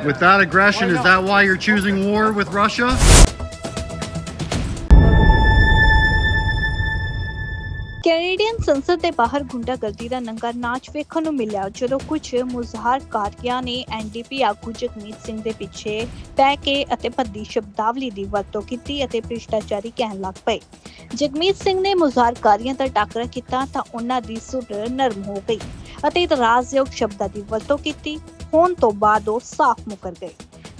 With that aggression, is that why you're choosing war with Russia? Canadian ਸੰਸਦ ਦੇ ਬਾਹਰ ਗੁੰਡਾਗਰਦੀ ਦਾ ਨੰਗਾ ਨਾਚ ਵੇਖਣ ਨੂੰ ਮਿਲਿਆ। ਜਦੋਂ ਕੁਝ ਮੁਜ਼ਾਹਰਕਾਰੀਆਂ ਨੇ ਐਨਡੀਪੀ ਆਗੂ ਜਗਮੀਤ ਸਿੰਘ ਦੇ ਪਿੱਛੇ ਪੈ ਕੇ ਅਤੇ ਭੱਦੀ ਸ਼ਬਦਾਵਲੀ ਦੀ ਵਰਤੋਂ ਕੀਤੀ ਅਤੇ ਭ੍ਰਿਸ਼ਟਾਚਾਰੀ ਕਹਿਣ ਲੱਗ ਪਏ। ਜਗਮੀਤ ਸਿੰਘ ਨੇ ਮੁਜ਼ਾਹਰਕਾਰੀਆਂ ਦਾ ਟਾਕਰਾ ਕੀਤਾ ਤਾਂ ਉਹਨਾਂ ਦੀ ਸੁਰ ਨਰਮ ਹੋ ਗਈ ਅਤੇ ਇਤਰਾਜ਼ਯੋਗ ਸ਼ਬਦਾਂ ਦੀ ਵਰਤੋਂ ਕੀਤੀ। ਹੋਣ ਤੋਂ ਬਾਅਦ ਉਹ ਸਾਫ਼ ਮੁਕਰ ਗਏ।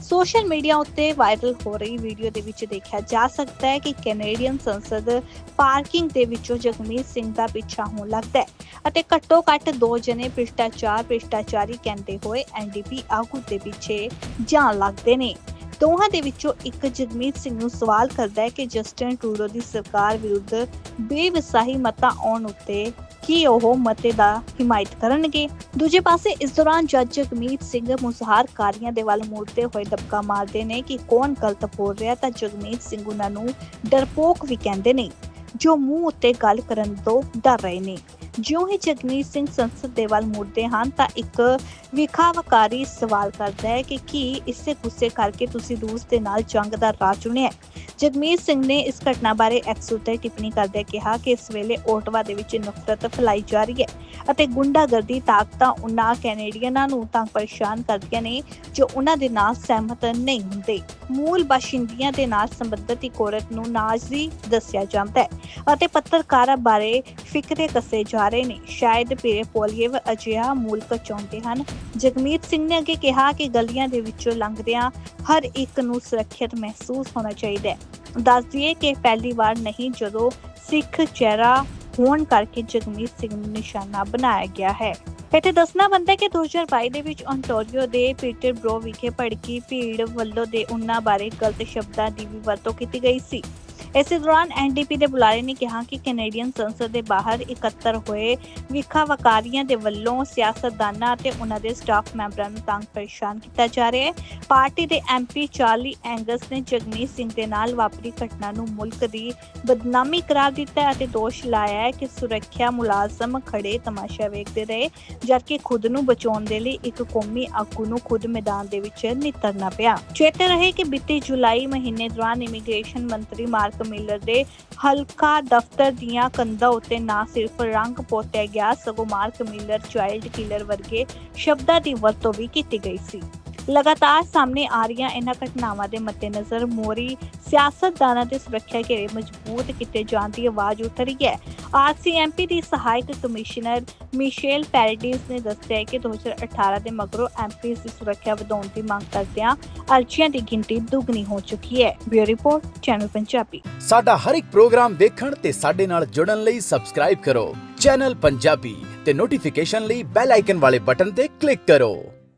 ਸੋਸ਼ਲ ਮੀਡੀਆ ਉੱਤੇ ਵਾਇਰਲ ਹੋ ਰਹੀ ਵੀਡੀਓ ਦੇ ਵਿੱਚ ਦੇਖਿਆ ਜਾ ਸਕਦਾ ਹੈ ਕਿ ਕੈਨੇਡੀਅਨ ਸੰਸਦ ਪਾਰਕਿੰਗ ਦੇ ਵਿੱਚੋਂ ਜਗਮੀਤ ਸਿੰਘ ਦਾ ਪਿੱਛਾ ਹੋਣ ਲੱਗਦਾ ਹੈ ਅਤੇ ਘੱਟੋ ਘੱਟ ਦੋ ਜਣੇ ਭ੍ਰਿਸ਼ਟਾਚਾਰ ਭ੍ਰਿਸ਼ਟਾਚਾਰੀ ਕਹਿੰਦੇ ਹੋਏ ਐਨਡੀਪੀ ਆਗੂ ਦੇ ਪਿੱਛੇ ਜਾਣ ਲੱਗਦੇ ਨੇ। ਦੋਹਾਂ ਦੇ ਵਿੱਚੋਂ ਇੱਕ ਜਗਮੀਤ ਸਿੰਘ ਨੂੰ ਸਵਾਲ ਕਰਦਾ ਹੈ ਕਿ ਜਸਟਿਨ ਟਰੂਡੋ ਦੀ ਸਰਕਾਰ ਵਿਰੁੱਧ ਬੇਵਿਸਾਹੀ ਮਤਾ ਆਉਣ ਉੱਤੇ ਕੀ ਉਹ ਮਤੇ ਦਾ ਹਿਮਾਇਤ ਕਰਨਗੇ? ਦੂਜੇ ਪਾਸੇ, ਇਸ ਦੌਰਾਨ ਜੱਜ ਜਗਮੀਤ ਸਿੰਘ ਮੁਜ਼ਾਹਰਕਾਰੀਆਂ ਦੇ ਵੱਲ ਮੁੜਦੇ ਹੋਏ ਦਬਕਾ ਮਾਰਦੇ ਨੇ ਕਿ ਕੌਣ ਗਲਤ ਬੋਲ ਰਿਹਾ ਤਾਂ ਜਗਮੀਤ ਸਿੰਘ ਉਹਨਾਂ ਨੂੰ ਡਰਪੋਕ ਵੀ ਕਹਿੰਦੇ ਨੇ, ਜੋ ਮੂੰਹ ਉੱਤੇ ਗੱਲ ਕਰਨ ਤੋਂ ਡਰ ਰਹੇ ਨੇ। ਜਿਉਂ ਹੀ ਜਗਮੀਤ ਸਿੰਘ ਸੰਸਦ ਦੇ ਵੱਲ ਮੁੜਦੇ ਹਨ, ਤਾਂ ਇੱਕ ਵਿਖਾਵਕਾਰੀ ਸਵਾਲ ਕਰਦਾ ਹੈ ਕਿ ਕੀ ਇਸੇ ਗੁੱਸੇ ਕਰਕੇ ਤੁਸੀਂ ਰੂਸ ਦੇ ਨਾਲ ਜੰਗ ਦਾ ਰਾਹ ਚੁਣਿਆ ਜਗਮੀਤ ਸਿੰਘ ਨੇ ਇਸ ਘਟਨਾ ਬਾਰੇ ਐਕਸ ਉੱਤੇ ਟਿੱਪਣੀ ਕਰਦਿਆਂ ਕਿਹਾ ਕਿ ਇਸ ਵੇਲੇ ਓਟਵਾ ਦੇ ਵਿੱਚ ਨਫ਼ਰਤ ਫੈਲਾਈ ਜਾ ਰਹੀ ਹੈ ਅਤੇ ਗੁੰਡਾਗਰਦੀ ਤਾਕਤਾਂ ਉਹਨਾਂ ਕੈਨੇਡੀਅਨਾਂ ਨੂੰ ਤੰਗ ਪਰੇਸ਼ਾਨ ਕਰਦੀਆਂ ਨੇ ਜੋ ਉਹਨਾਂ ਦੇ ਨਾਲ ਸਹਿਮਤ ਨਹੀਂ ਹੁੰਦੇ। ਮੂਲ ਬਾਸ਼ਿੰਦਿਆਂ ਦੇ ਨਾਲ ਸੰਬੰਧਿਤ ਇੱਕ ਔਰਤ ਨੂੰ ਨਾਜ਼ੀ ਦੱਸਿਆ ਜਾਂਦਾ ਹੈ ਅਤੇ ਪੱਤਰਕਾਰਾਂ ਬਾਰੇ ਫਿਕਰੇ ਕੱਸੇ ਜਾ ਰਹੇ ਨੇ। ਸ਼ਾਇਦ ਪੀਰੇ ਪੋਲੀਏਵ ਅਜਿਹਾ ਮੁਲਕ ਚਾਹੁੰਦੇ ਹਨ। ਜਗਮੀਤ ਸਿੰਘ ਨੇ ਅੱਗੇ ਕਿਹਾ ਕਿ ਗਲੀਆਂ ਦੇ ਵਿੱਚੋਂ ਲੰਘਦਿਆਂ ਹਰ ਇੱਕ ਨੂੰ ਸੁਰੱਖਿਅਤ ਮਹਿਸੂਸ ਹੋਣਾ ਚਾਹੀਦਾ ਹੈ। ਦੱਸ ਦਈਏ ਕਿ ਪਹਿਲੀ ਵਾਰ ਨਹੀਂ, ਜਦੋਂ ਸਿੱਖ ਚਿਹਰਾ ਹੋਣ ਕਰਕੇ ਜਗਮੀਤ ਸਿੰਘ ਨੂੰ ਨਿਸ਼ਾਨਾ ਬਣਾਇਆ ਗਿਆ ਹੈ। ਇੱਥੇ ਦੱਸਣਾ ਬਣਦਾ ਹੈ ਕਿ 2022 ਦੇ ਵਿੱਚ ontario ਦੇ ਪੀਟਰਬਰੋ ਵਿਖੇ ਭੜਕੀ ਭੀੜ ਵੱਲੋਂ ਦੇ ਉਹਨਾਂ ਬਾਰੇ ਗਲਤ ਸ਼ਬਦਾਂ ਦੀ ਵੀ ਵਰਤੋਂ ਕੀਤੀ ਗਈ ਸੀ। ਇਸੇ ਦੌਰਾਨ ਐਨਡੀਪੀ ਦੇ ਬੁਲਾਰੇ ਨੇ ਕਿਹਾ ਕਿ ਕੈਨੇਡੀਅਨ ਸੰਸਦ ਦੇ ਬਾਹਰ ਇਕੱਤਰ ਹੋਏ ਵਿਖਾਵਕਾਰੀਆਂ ਦੇ ਵੱਲੋਂ ਸਿਆਸਤਦਾਨਾਂ ਅਤੇ ਉਹਨਾਂ ਦੇ ਸਟਾਫ ਮੈਂਬਰਾਂ ਨੂੰ ਤੰਗ ਪਰੇਸ਼ਾਨ ਕੀਤਾ ਜਾ ਰਿਹਾ ਹੈ। ਪਾਰਟੀ ਦੇ ਐਮਪੀ ਚਾਰਲੀ ਐਂਗਸ ਨੇ ਜਗਮੀਤ ਸਿੰਘ ਦੇ ਨਾਲ ਵਾਪਰੀ ਘਟਨਾ ਨੂੰ ਮੁਲਕ ਦੀ ਬਦਨਾਮੀ ਕਰਾਰ ਦਿੱਤਾ ਅਤੇ ਦੋਸ਼ ਲਾਇਆ ਹੈ ਕਿ ਸੁਰੱਖਿਆ ਮੁਲਾਜ਼ਮ ਖੜੇ ਤਮਾਸ਼ਾ ਵੇਖਦੇ ਰਹੇ, ਜਦਕਿ ਖੁਦ ਨੂੰ ਬਚਾਉਣ ਦੇ ਲਈ ਇੱਕ ਕੌਮੀ ਆਗੂ ਨੂੰ ਖੁਦ ਮੈਦਾਨ ਦੇ ਵਿੱਚ ਨਿਤਰਨਾ ਪਿਆ। ਚੇਤੇ ਰਹੇ ਕਿ ਬੀਤੀ ਜੁਲਾਈ ਮਹੀਨੇ ਦੌਰਾਨ ਇਮੀਗ੍ਰੇਸ਼ਨ ਮੰਤਰੀ ਮਾਰਕ ਮਿਲਰ ਦੇ ਹਲਕਾ ਦਫ਼ਤਰ ਦੀਆਂ ਕੰਧਾਂ ਉੱਤੇ ਨਾ ਸਿਰਫ ਰੰਗ ਪੋਤਿਆ ਗਿਆ, ਸਗੋਂ ਮਾਰਕ ਮਿਲਰ ਚਾਈਲਡ ਕਿਲਰ ਵਰਗੇ ਸ਼ਬਦਾਂ ਦੀ ਵਰਤੋਂ ਵੀ ਕੀਤੀ ਗਈ ਸੀ। ਲਗਾਤਾਰ ਸਾਹਮਣੇ ਆ ਰਹੀਆਂ ਇਹਨਾਂ ਘਟਨਾਵਾਂ ਦੇ ਮੱਦੇਨਜ਼ਰ ਮੋਰੀ ਸਿਆਸਤਦਾਨਾਂ ਦੇ ਸੁਰੱਖਿਆ ਘੇਰੇ ਮਜ਼ਬੂਤ ਕੀਤੇ ਜਾਣ ਦੀ ਆਵਾਜ਼ ਉੱਠ ਰਹੀ ਹੈ ਆਰਸੀਐਮਪੀ ਦੀ ਸਹਾਇਕ ਕਮਿਸ਼ਨਰ ਮਿਸ਼ੇਲ ਪੈਰਡੀਸ ਨੇ ਦੱਸਿਆ ਕਿ 2018 ਦੇ ਮਗਰੋਂ ਐਮਪੀ ਦੀ ਸੁਰੱਖਿਆ ਵਧਾਉਣ ਦੀ ਮੰਗ ਕਰਦਿਆਂ ਅਰਜ਼ੀਆਂ ਦੀ ਗਿਣਤੀ ਦੁੱਗਣੀ ਹੋ ਚੁੱਕੀ ਹੈ। Bureau report, channel Punjabi. ਸਾਡਾ ਹਰ ਇੱਕ ਪ੍ਰੋਗਰਾਮ ਦੇਖਣ ਤੇ ਸਾਡੇ ਨਾਲ ਜੁੜਨ ਲਈ ਸਬਸਕ੍ਰਾਈਬ ਕਰੋ। ਚੈਨਲ ਪੰਜਾਬੀ ਤੇ ਨੋਟੀਫਿਕੇਸ਼ਨ ਲਈ ਬੈਲ ਆਈਕਨ ਵਾਲੇ ਬਟਨ ਤੇ ਕਲਿੱਕ ਕਰੋ।